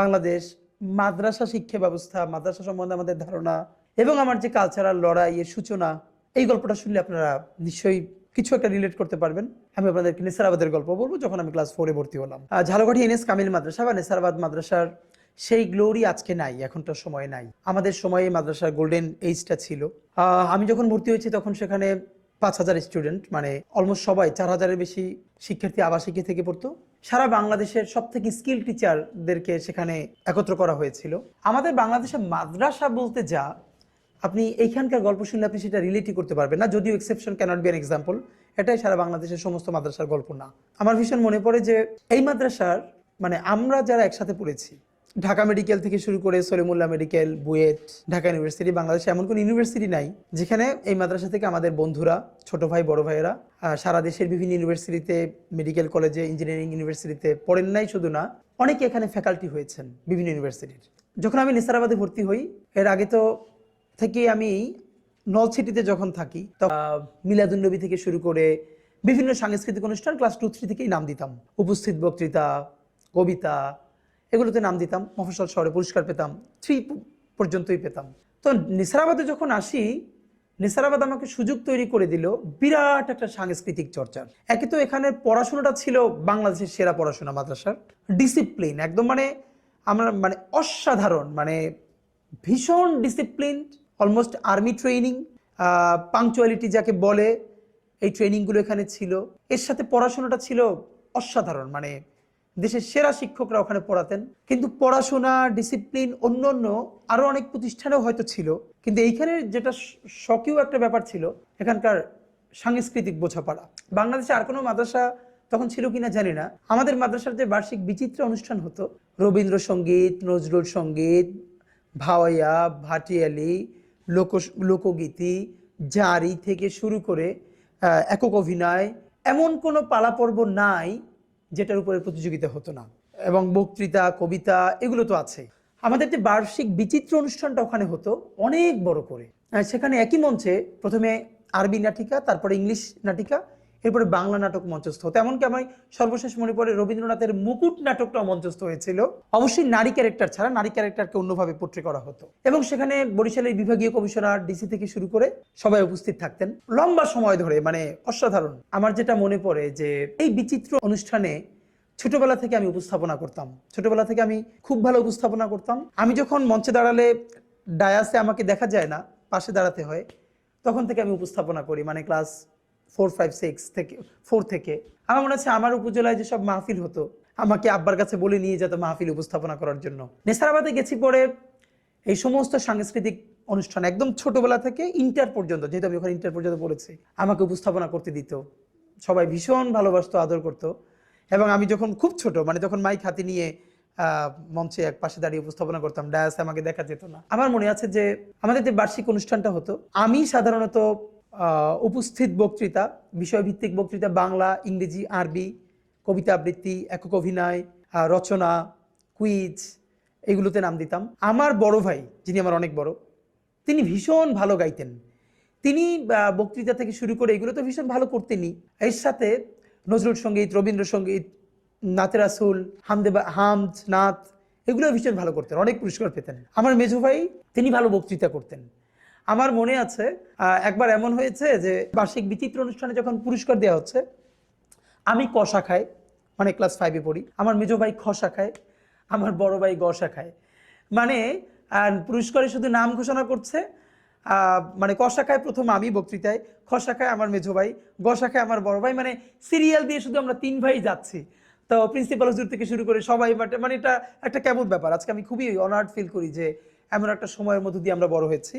বাংলাদেশ মাদ্রাসা শিক্ষা ব্যবস্থা, মাদ্রাসা সম্বন্ধে আমাদের ধারণা এবং আমার যে কালচারাল লড়াই এর সূচনা, এই গল্পটা শুনলে আপনারা নিশ্চয়ই কিছু একটা রিলেট করতে পারবেন। আমি আপনাদেরকে নেসারাবাদের গল্প বলব যখন আমি ক্লাস ফোরে ভর্তি হলাম। ঝালকাঠি এনএস কামিল মাদ্রাসা বা নেসারাবাদ মাদ্রাসার সেই গ্লোরি আজকে নাই, এখনটার সময় নাই। আমাদের সময়ে মাদ্রাসার গোল্ডেন এইজটা ছিল। আমি যখন ভর্তি হয়েছি তখন সেখানে পাঁচ হাজার স্টুডেন্ট মানে অলমোস্ট সবাই চার হাজারের বেশি শিক্ষার্থী আবাসিকে থেকে পড়তো। সারা বাংলাদেশের সব থেকে স্কিল টিচারদেরকে সেখানে একত্র করা হয়েছিল। আমাদের বাংলাদেশের মাদ্রাসা বলতে যা, আপনি এইখানকার গল্প শুনলে আপনি সেটা রিলেটই করতে পারবেন না, যদিও exception cannot be an example এটাই সারা বাংলাদেশের সমস্ত মাদ্রাসার গল্প না। আমার ভীষণ মনে পড়ে যে এই মাদ্রাসার মানে আমরা যারা একসাথে পড়েছি ঢাকা মেডিকেল থেকে শুরু করে সলিমুল্লাহ মেডিকেল, বুয়েট, ঢাকা ইউনিভার্সিটি, বাংলাদেশে এমন কোনো ইউনিভার্সিটি নাই যেখানে এই মাদ্রাসা থেকে আমাদের বন্ধুরা, ছোট ভাই, বড় ভাইয়েরা সারা দেশের বিভিন্ন ইউনিভার্সিটিতে, মেডিকেল কলেজে, ইঞ্জিনিয়ারিং ইউনিভার্সিটিতে পড়েন নাই শুধু না, অনেকে এখানে ফ্যাকাল্টি হয়েছেন বিভিন্ন ইউনিভার্সিটির। যখন আমি নিসারাবাদে ভর্তি হই, এর আগে তো থেকে আমি নলছিটিতে যখন থাকি মিলাদুন্নবী থেকে শুরু করে বিভিন্ন সাংস্কৃতিক অনুষ্ঠান, ক্লাস টু, থ্রি থেকেই নাম দিতাম। উপস্থিত বক্তৃতা, কবিতা এগুলোতে নাম দিতাম, মফস্বল শহরে পুরস্কার পেতাম, থ্রি পর্যন্তই পেতাম। তো নিসারাবাদে যখন আসি, নিসারাবাদ আমাকে সুযোগ তৈরি করে দিল বিরাট একটা সাংস্কৃতিক চর্চার। একে তো এখানে পড়াশোনাটা ছিল বাংলাদেশের সেরা পড়াশোনা মাদ্রাসার। ডিসিপ্লিন, একদম মানে আমরা মানে অসাধারণ মানে ভীষণ discipline almost army training punctuality যাকে বলে, এই ট্রেনিংগুলো এখানে ছিল। এর সাথে পড়াশোনাটা ছিল অসাধারণ মানে দেশের সেরা শিক্ষকরা ওখানে পড়াতেন। কিন্তু পড়াশোনা ডিসিপ্লিন অন্য অন্য আরও অনেক প্রতিষ্ঠানেও হয়তো ছিল। কিন্তু এইখানে যেটা শ- একটা ব্যাপার ছিল, এখানকার সাংস্কৃতিক বোঝাপড়া। বাংলাদেশে আর কোনো মাদ্রাসা তখন ছিল কিনা জানি না। আমাদের মাদ্রাসার যে বার্ষিক বিচিত্র অনুষ্ঠান হতো, রবীন্দ্রসঙ্গীত, নজরুল সংগীত ভাওয়াইয়া ভাটিয়ালি লোক লোকগীতি, জারি থেকে শুরু করে একক অভিনয়, এমন কোনো পালাপর্ব নাই যেটার উপরে প্রতিযোগিতা হতো না। এবং বক্তৃতা, কবিতা এগুলো তো আছে। আমাদের যে বার্ষিক বিচিত্র অনুষ্ঠানটা ওখানে হতো, অনেক বড় করে। সেখানে একই মঞ্চে প্রথমে আরবি নাটিকা, তারপরে ইংলিশ নাটিকা এরপরে বাংলা নাটক মঞ্চস্থ। হতো এমনকি আমার সর্বশেষ মনে পড়ে রবীন্দ্রনাথের মুকুট নাটকটা মঞ্চস্থ হয়েছিল। অবশ্যই নারী ক্যারেক্টার ছাড়া নারী ক্যারেক্টারকে অন্যভাবে পোট্রে করা হতো। এবং সেখানে বরিশালের বিভাগীয় কমিশনার ডিসি থেকে শুরু করে সবাই উপস্থিত থাকতেন। লম্বা সময় ধরে মানে অসাধারণ। আমার যেটা মনে পড়ে যে এই বিচিত্র অনুষ্ঠানে ছোটবেলা থেকে আমি উপস্থাপনা করতাম। ছোটবেলা থেকে আমি খুব ভালো উপস্থাপনা করতাম। আমি যখন মঞ্চে দাঁড়ালে ডায়াসে আমাকে দেখা যায় না, পাশে দাঁড়াতে হয়, তখন থেকে আমি উপস্থাপনা করি। মানে ক্লাস ফোর ফাইভ সিক্স থেকে ফোর থেকে। আমার মনে হচ্ছে আমার উপজেলায় যেসব মাহফিল হতো, আমাকে আব্বার কাছে বলে নিয়ে যেত মাহফিল উপস্থাপনা করার জন্য। নেসারাবাদে গেছি পরে এই সমস্ত সাংস্কৃতিক অনুষ্ঠান একদম ছোটবেলা থেকে ইন্টার পর্যন্ত, যেহেতু আমি ওখানে ইন্টার পর্যন্ত পড়েছি, আমাকে উপস্থাপনা করতে দিত। সবাই ভীষণ ভালোবাসতো, আদর করতো। এবং আমি যখন খুব ছোট মানে যখন মাইক হাতে নিয়ে মঞ্চে এক পাশে দাঁড়িয়ে উপস্থাপনা করতাম, ডায়াসে আমাকে দেখা যেত না। আমার মনে আছে যে আমাদের যে বার্ষিক অনুষ্ঠানটা হতো, আমি সাধারণত উপস্থিত বক্তৃতা, বিষয়ভিত্তিক বক্তৃতা, বাংলা, ইংরেজি, আরবি, কবিতা আবৃত্তি, একক অভিনয় রচনা, কুইজ, এগুলোতে নাম দিতাম। আমার বড় ভাই, যিনি আমার অনেক বড়, তিনি ভীষণ ভালো গাইতেন। তিনি বক্তৃতা থেকে শুরু করে এগুলো তো ভীষণ ভালো করতেনই। এর সাথে নজরুল সংগীত রবীন্দ্রসঙ্গীত নাতে রাসুল, হামদে হামদ নাথ এগুলো ভীষণ ভালো করতেন, অনেক পুরস্কার পেতেন। আমার মেজো ভাই, তিনি ভালো বক্তৃতা করতেন। আমার মনে আছে একবার এমন হয়েছে যে বার্ষিক বিচিত্র অনুষ্ঠানে যখন পুরস্কার দেওয়া হচ্ছে, আমি ক শাখায় মানে ক্লাস ফাইভে পড়ি। আমার মেজো ভাই খ শাখায় আমার বড় ভাই গ শাখায় মানে পুরস্কারে শুধু নাম ঘোষণা করছে মানে ক শাখায় প্রথম আমি বক্তৃতায় খ শাখায় আমার মেজো ভাই গ শাখায় আমার বড় ভাই মানে সিরিয়াল দিয়ে শুধু আমরা তিন ভাই যাচ্ছি। তো প্রিন্সিপাল হুজুর থেকে শুরু করে সবাই but মানে এটা একটা কেমন ব্যাপার? আজকে আমি খুবই অনার্ড ফিল করি যে এমন একটা সময়ের মধ্য দিয়ে আমরা বড় হয়েছি।